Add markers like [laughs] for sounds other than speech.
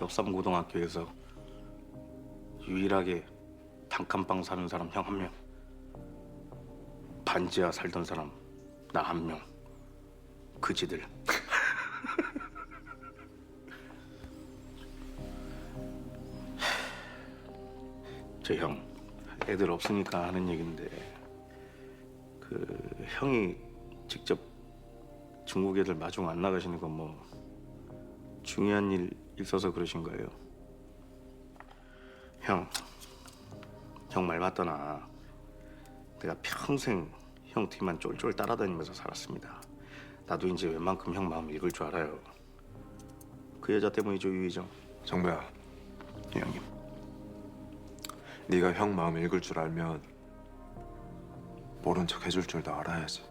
역삼고등학교에서 유일하게 단칸방 사는 사람 형 한 명. 반지하 살던 사람 나 한 명. 그지들. [laughs] 저 형, 애들 없으니까 하는 얘긴데 그 형이 직접 중국 애들 마중 안 나가시는 건 뭐 중요한 일 있어서 그러신 거예요? 형, 형말 맞더나 내가 평생 형 뒤만 쫄쫄 따라다니면서 살았습니다. 나도 이제 웬만큼 형 마음 읽을 줄 알아요. 그 여자 때문이죠, 유희정. 정배야, 예, 형님. 네가 형 마음 읽을 줄 알면 모른 척 해줄 줄도 알아야지.